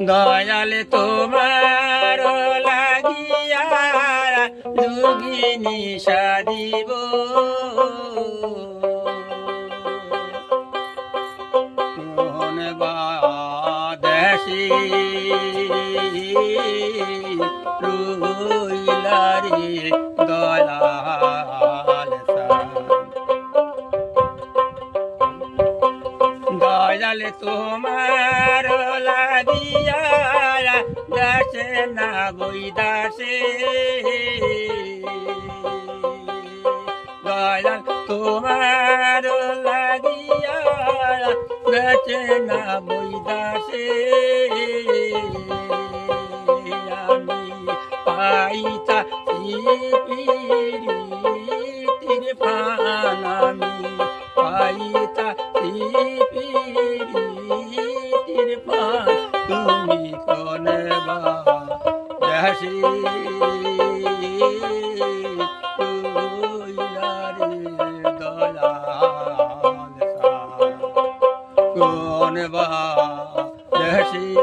দয়াল তোমার লাগিয়া যোগিনী সাদিব বাদেশি রুইলারি। দয়াল তোমার লাগিয়া দাসে না বই দাসে। দয়াল তোমার লাগিয়া দাসে না বই দাসে। আমি পাইতা তীর ফান, আমি পাইতা তীর ফান। তুমি কইলারে দয়াল সা কোন বা দেশি